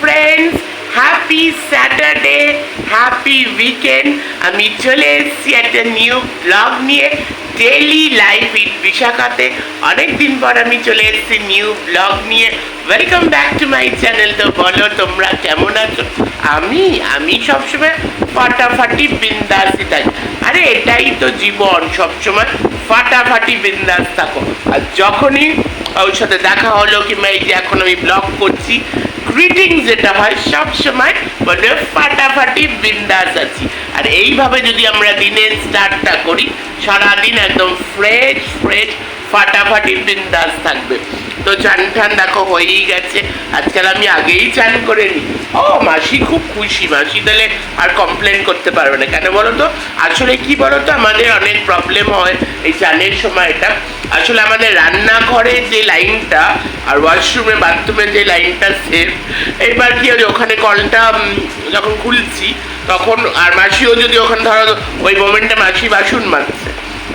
Friends happy Saturday happy weekend আমি চলে এসেছি একটা নিউ ব্লগ নিয়ে ডেলি লাইফ ইন বিশাখাতে অনেক দিন পর আমি চলে এসেছি নিউ ব্লগ নিয়ে। Welcome back to my channel তো বলো, তোমরা কেমন আছো? আমি আমি সবসময় ফাটাফাটি বিন্দাসই থাকি। আরে, এটাই তো জীবন। সবসময় ফাটাফাটি বিন্দাস থাকো। আর যখনই ওর সাথে দেখা হলো কিংবা এই যে এখন আমি ব্লগ করছি গ্রিটিং যেটা হয় সব সময় বলবে ফাটাফাটি বিন্দাস আছি। আর এইভাবে যদি আমরা দিনের স্টার্টটা করি, সারাদিন একদম ফ্রেশ ফ্রেশ ফাটাফাটি বিন্দাস থাকবে। তো চান টান দেখো হয়েই গেছে। আজকাল আমি আগেই চান করে নিই। ও, মাসি খুব খুশি। মাসি তাহলে আর কমপ্লেন করতে পারবে না। কেন বলো তো? আসলে কি বলো তো? আমাদের অনেক প্রবলেম হয় এই চানের সময়টা। আসলে আমাদের রান্নাঘরে যে লাইনটা আর ওয়াশরুমে বাথরুমে যে লাইনটা সেফ, এবার কি হচ্ছে ওখানে কলটা যখন খুলছি, তখন আর মাসিও যদি ওখানে ধরো, ওই মোমেন্টে মাসি বাসন মাজছে।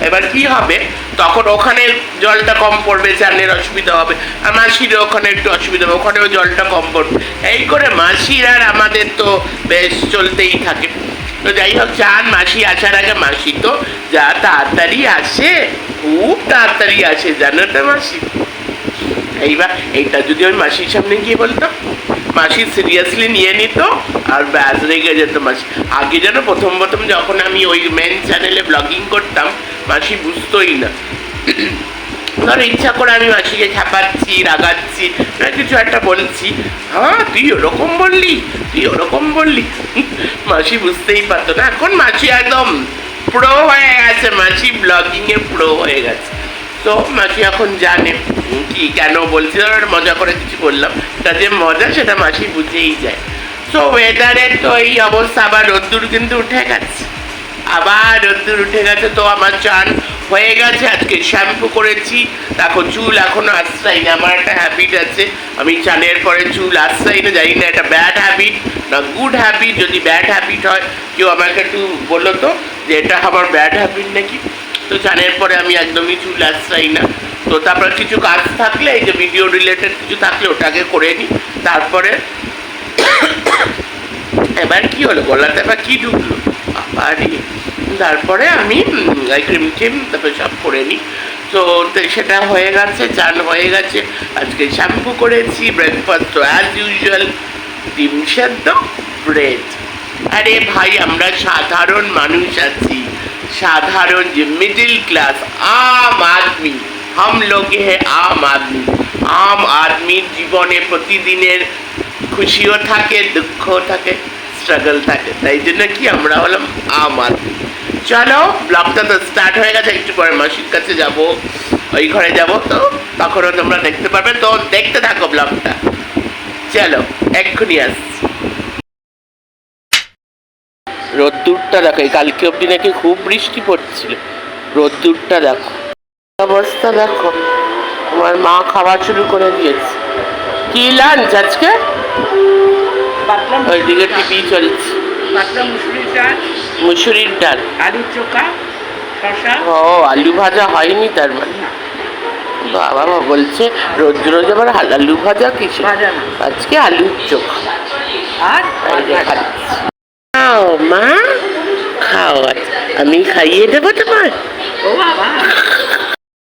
এবার কি হবে, তখন ওখানে জলটা কম পড়বে চানের অসুবিধা হবে, আর মাসির ওখানে একটু অসুবিধা হবে, ওখানেও জলটা কম পড়বে। এই করে মাসির আর আমাদের তো বেশ চলতেই থাকে। তো যাই হোক চান মাসি আসার আগে মাসি তো যা তাড়াতাড়ি আসে। খুব তাড়াতাড়ি আসে, জানো তো মাসি? এইবার এইটা যদি আমি মাসির সামনে গিয়ে বলতাম, মাসি সিরিয়াসলি নিয়ে নিত আর ব্যাস রেগে যেত মাসি। আগে যেন প্রথম প্রথম যখন আমি ওই মেন চ্যানেলে ব্লগিং করতাম, মাসি বুঝতোই না। ধর ইচ্ছা করে আমি মাসিকে খেপাচ্ছি রাগাচ্ছি কিছু একটা বলছি। হ্যাঁ তুই ওরকম বললি, তুই ওরকম বললি। মাসি বুঝতেই পারতো না। এখন মাসি একদম প্রো হয়ে গেছে, মাসি ব্লগিং এ প্রো হয়ে গেছে। তো মাসি এখন জানে কি কেন বলছি একটা মজা করে কিছু বললাম। তা যে মজা, সেটা মাসি বুঝেই যায়। তো ওয়েদারের তো এই অবস্থা, আবার রোদ্দুর কিন্তু উঠে গেছে। আবার রোদ্দুর উঠে গেছে, তো আমার চান হয়ে গেছে, আজকে শ্যাম্পু করেছি। দেখো, চুল এখনও আসছাই না আমার একটা হ্যাবিট আছে। আমি চানের পরে চুল আসছাই না জানি না, এটা ব্যাড হ্যাবিট না গুড হ্যাবিট যদি ব্যাড হ্যাবিট হয়, কেউ আমাকে একটু বলো তো যে এটা আমার ব্যাড হ্যাবিট নাকি? তো চানের পরে আমি একদমই চুল আসছাই না। তো তারপর কিছু কাজ থাকলে, এই যে ভিডিও রিলেটেড কিছু থাকলে ওটাকে করে নিই। তারপরে এবার কি হলো? গলাতে এবার কি ঢুকলো? বাবারি তারপরে আমি ক্রিম টিম তারপরে সব করে নিই। তো সেটা হয়ে গেছে, চান হয়ে গেছে। আজকে শ্যাম্পু করেছি ব্রেকফাস্ট তো অ্যাজ ইউজুয়াল ডিম সেদ্ধ ব্রেড আরে ভাই, আমরা সাধারণ মানুষ আছি। সাধারণ যে মিডিল ক্লাস আম আদমি। হাম লোগ হে আম আদমি। আম আদমির জীবনে প্রতিদিনের খুশিও থাকে, দুঃখও থাকে স্ট্রাগল থাকে। তাই জন্য কি আমরা হলাম আম আদমি। চলো ব্লগটা তো স্টার্ট হয়ে গেছে, একটু পরে মাসির কাছে যাব, ওই ঘরে যাব। তো তখনও তোমরা দেখতে পারবে। তো দেখতে থাকো ব্লগটা চলো, এক্ষুনি আসছি। রোদ্দুরটা দেখো এই কালকে অবধি নাকি খুব বৃষ্টি পড়ছিল। রোদ্দুরটা দেখো। অবস্থা দেখো তোমার মা খাওয়া শুরু করে দিয়েছে। কি লাঞ্চ আজকে? ওইদিকে টিভি চলছে। মুসুরির ডাল। আলু চোখা ও আলু ভাজা হয়নি তার মানে? বাবা মা বলছে রোজ রোজ আবার আলু ভাজা কিছু আজকে আলুর চোখ। আর। খাও মা খাও আমি খাইয়ে দেবো তোমার ও বাবা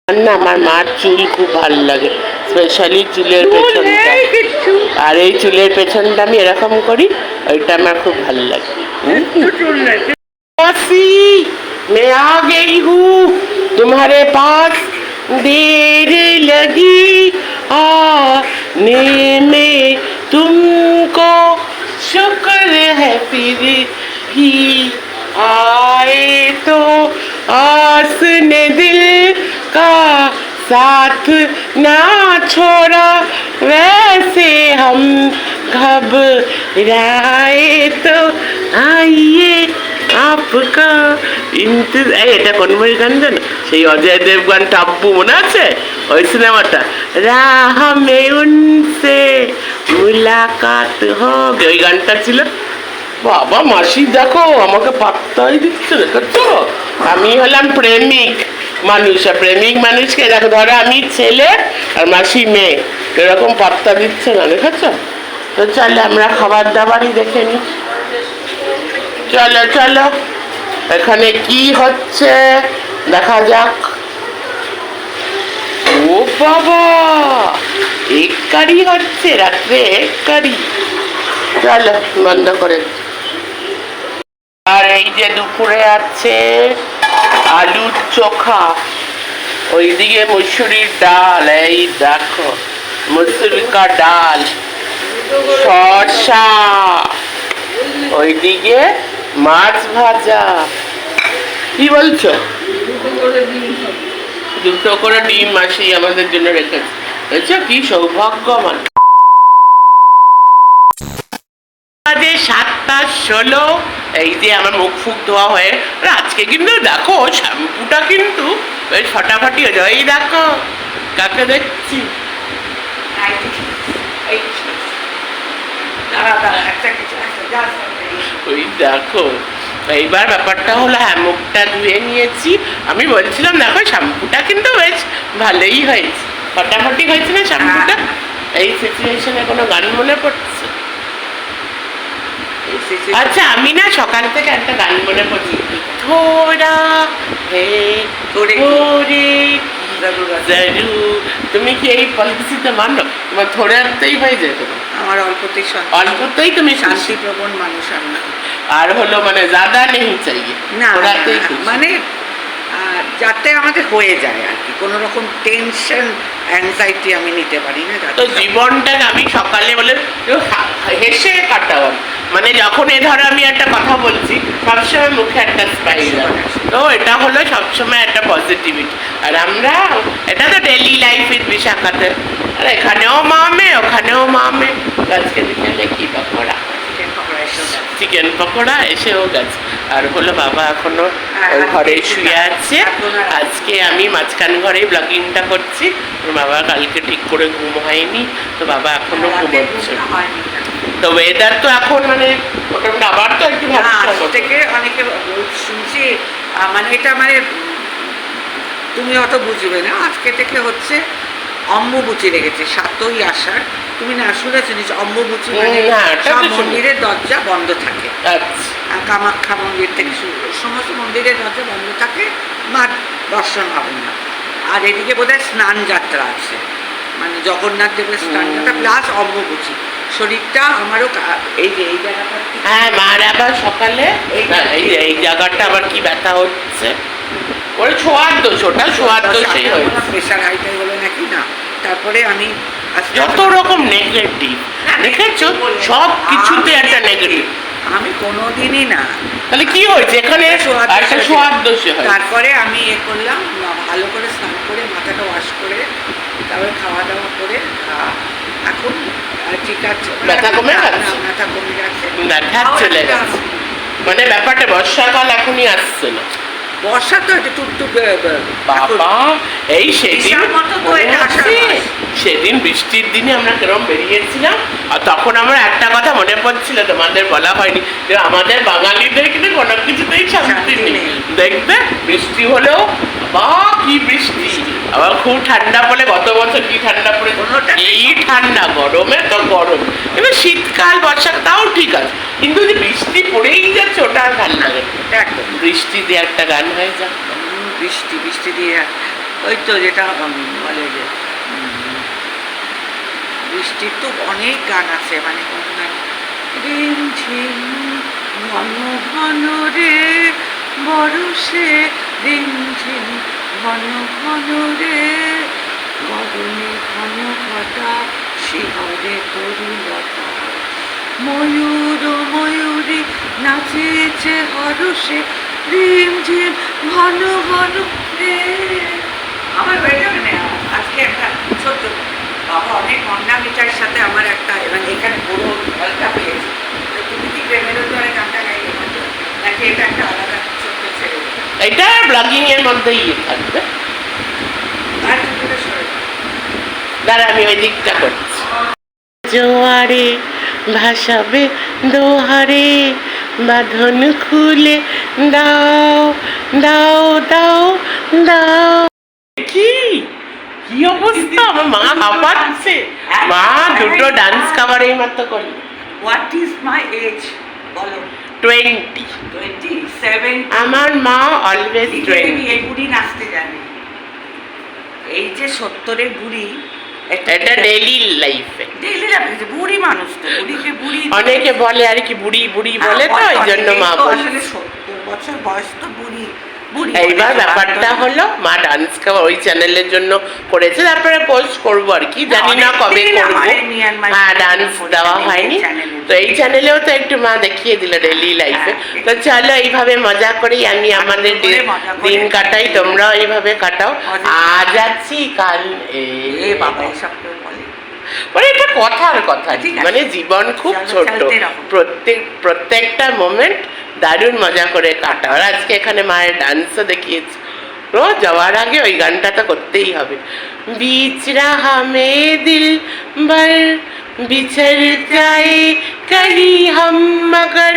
আমার না আমার মার চুল খুব ভালো লাগে স্পেশালি চুলের চুল পেছনটা নেই কিচ্ছু আর এই চুলের পেছনটা আমি এরকম করি ওইটা আমার খুব ভালো লাগে কিচ্ছু চুল নেই मौसी मैं आ गई हूँ तुम्हारे पास देर लगी आने में तुमको शुक्र है फिर भी आए तो आस ने दिल का साथ ना छोड़ा वैसे हम घबराए तो आइए आपका इंतजार এই, এটা কোন বই গান জানো সেই অজয় দেবগান টাব্বু মনে আছে ওই সিনেমাটা রাহ মে উনসে মুলাকাত হবে ওই গানটা ছিল বাবা, মাসি দেখো, আমাকে পাত্তাই দিচ্ছে দেখো আমি হলাম প্রেমিক মানুষ, আর প্রেমিক মানুষকে দেখো, ধরো আমি ছেলে আর মাসি মেয়ে, এরকম পাত্তা দিচ্ছে না দেখেছ তো চলো, আমরা খাবার দাবারই দেখে নিই চলো চলো, এখানে কি হচ্ছে? দেখা যাক। ও বাবা, এক কারি হচ্ছে, রাত্রে এক কারি। চলো, বন্ধ করে এই যে দুপুরে আছে আলুর চোখা, ওইদিকে মুসুরির ডাল, এই দেখো মুসুরিকা ডাল, শসা, ওইদিকে মাছ ভাজা। কি বলছো? দুটো করে ডিম মাসি আমাদের জন্য রেখেছে। বুঝছ কি সৌভাগ্যবান বাজে সাতটা ষোলো। এই যে আমার মুখ ফুক ধোয়া হয়ে আর আজকে কিন্তু দেখো শ্যাম্পুটা কিন্তু বেশ ফটাফটি হয়ে যায় এই দেখো কাকে দেখছি? ওই দেখো এইবার ব্যাপারটা হলো হ্যাঁ মুখটা ধুয়ে নিয়েছি। আমি বলছিলাম দেখো শ্যাম্পুটা কিন্তু বেশ ভালোই হয়েছে ফটাফটি হয়েছে না শ্যাম্পুটা? এই সিচুয়েশনে কোনো গান মনে পড়ছে? আচ্ছা আমি না সকাল থেকে একটা গান মনে পড়ছি। থোড়া হে তোরে তুমি কি এই পলিসিতে মানো তোমার থোড়াতেই হয়ে যায় তোমার আমার অল্পতেই অল্পতেই তুমি শান্তি শান্তিপ্রবণ মানুষ আমি। আর হলো মানে জাদা নেই চাইয়ে। না। মানে যাতে আমাদের হয়ে যায় আর কি। কোনো রকম টেনশন অ্যাংজাইটি আমি নিতে পারি না তো জীবনটাকে আমি সকালে বলে হেসে কাটাবার মানে যখন এ ধরো আমি একটা কথা বলছি সবসময় মুখে একটা স্মাইল তো এটা হলো সবসময় একটা পজিটিভিটি আর আমরা এটা তো ডেলি লাইফের বিশাখাতে। আর এখানেও মামে ওখানেও মামে। গাছকে বিকেলে কি পকোড়া। চিকেন পকোড়া এসেও গেছে। আর হলো বাবা এখনও হ্যাঁ, ঘরে শুয়ে আছে। আজকে আমি মাঝখান ঘরে ব্লগিংটা করছি। ওর বাবা কালকে ঠিক করে ঘুম হয়নি। তো বাবা এখনও রাতে ঘুমোচ্ছে। তো ওয়েদার তো এখন মানে মোটামুটি আবার তো একটু ভালো আজ থেকে অনেকে শুনছি মানে এটা মানে তুমি অত বুঝবে না আজকে থেকে হচ্ছে অম্বুবুচি লেগেছে সাতই আষাঢ়। তুমি না শুনেছো নিচ অম্বুবুচি মানে হুম, না, এটা সব মন্দিরের দরজা বন্ধ থাকে। আচ্ছা। কামাখ্যা মন্দির থেকে শুরু সমস্ত মন্দিরের দরজা বন্ধ থাকে মার দর্শন হবে না। আর এদিকে বোধহয় স্নান যাত্রা আছে। মানে জগন্নাথ দেবের স্নান যাত্রা প্লাস অম্বুবুচি শরীরটা আমারও এই যে এই জায়গাটা হ্যাঁ মার আবার সকালে। এই- এই যে এই জায়গাটা আবার কি ব্যথা হচ্ছে? ওর ছোঁয়ার দোষ ওটা ছোঁয়ার দোষই হয়েছে। প্রেশার হাইটাই হলো নাকি? না তারপরে আমি যত রকম নেগেটিভ দেখেছ? সব কিছুতে একটা নেগেটিভ আমি কোনোদিনই না। তাহলে কি হয়েছে? এখানে একটা দোষে- সোয়াদ দোষে হয় তারপরে আমি এ করলাম ভালো করে স্নান করে মাথাটা ওয়াশ করে তারপরে খাওয়া দাওয়া করে এখন ব্যথা কমে ব্যথা চলে গেছে। মানে ব্যাপারটা বর্ষাকাল এখনই আসছে না। বর্ষা তো এটা টুকটুক আহ, আহ, বাবা এই সেদিন। সেদিন বৃষ্টির দিনে আমরা কেরম বেরিয়েছিলাম? আর তখন আমার একটা কথা মনে পড়ছিল তোমাদের বলা হয়নি যে আমাদের বাঙালিদের কিন্তু কোনো কিছুতেই শান্তি নেই। দেখবে বৃষ্টি হলেও বা কি বৃষ্টি। আবার খুব ঠান্ডা পড়ে গত বছর কি ঠান্ডা পড়ে এই ঠান্ডা গরমে তো গরম। এবার শীতকাল বর্ষা তাও ঠিক আছে। কিন্তু যদি বৃষ্টি পড়েই যাচ্ছে ওটা আর ভালো লাগে একদম। বৃষ্টি দিয়ে একটা গান হয়ে যাক। বৃষ্টি বৃষ্টি দিয়ে ওই তো যেটা বলে যে বৃষ্টির তো অনেক গান আছে মানে কোন গান? ঘন ঘন রে বরষে ঘন ঘন রে, গগনে ঘন ঘটা শিহরে তরুলতা। ময়ূর ময়ূরী, নাচেছে হরষে রিম ঝিম ঘন ঘন রে। আমার হয়ে যাবে না আজকে একটা ছোট্ট, বাবা অনেক অর্নামিটার সাথে আমার একটা মানে এখানে পুরো হলটা পেয়েছে তো তুমি কি প্রেমের উদ্ধারে গানটা গাইলে বলো? নাকি এটা একটা আলাদা ছোট্ট ছেলে এটা ব্লগিং এর মধ্যেই ইয়ে থাকবে। দাঁড়া আমি ওই দিকটা করছি। জোয়ারে ভাসাবে দোহারে বাঁধন খুলে দাও দাও দাও দাও। কি? কি অবস্থা? আমার মা হাঁপাচ্ছে মা দুটো ডান্স কাভার এই মাত্র করলি। হোয়াট ইজ মাই এজ বলো। টোয়েন্টি আমার মা অলওয়েজ টোয়েন্টি এই বুড়ি নাচতে জানে। এই যে সত্তরের বুড়ি এটা ডেইলি লাইফে ডেইলি লাইফ বুড়ি মানুষ তো বুড়িকে বুড়ি অনেকে বলে। আর কি বুড়ি বুড়ি বলে তো? ওই জন্য মা বলে। সত্তর বছর বয়স তো বুড়ি। এইবার ব্যাপারটা হলো মা ডান্স ওই চ্যানেলের জন্য করেছে তারপরে পোস্ট করব আর কি জানি না কবে করব। হ্যাঁ ডান্স দেওয়া হয়নি। তো এই চ্যানেলেও তো একটু মা দেখিয়ে দিল ডেইলি লাইফে তো চলো এইভাবে মজা করেই আমি আমাদের দিন- কাটাই। তোমরাও এইভাবে কাটাও। আজ যাচ্ছি কাল এ। বাবা বলে। মানে এটা কথার কথা মানে জীবন খুব ছোট। প্রত্যেক প্রত্যেকটা মোমেন্ট দারুণ মজা করে কাটা আর আজকে এখানে মায়ের ডান্সও দেখিয়েছি ও যাওয়ার আগে ওই গানটা তো করতেই হবে बीच रहा में दिल भर बिछड़ जाए कहीं हम मगर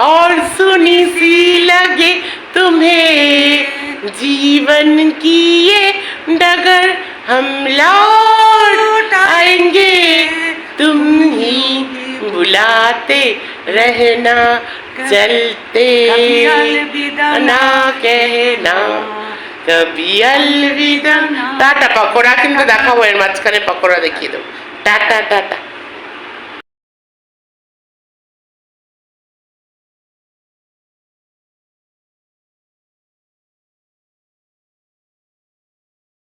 और सुनी सी लगे तुम्हें जीवन की ये डगर हम लौट आएंगे तुम ही बुलाते रहना चलते कभी अलविदा ना कहना কবি আলবিদা টাটা পকোড়া কিন্তু দেখাবো এর মাঝখানে পকোড়া দেখিয়ে দেবো টাটা টাটা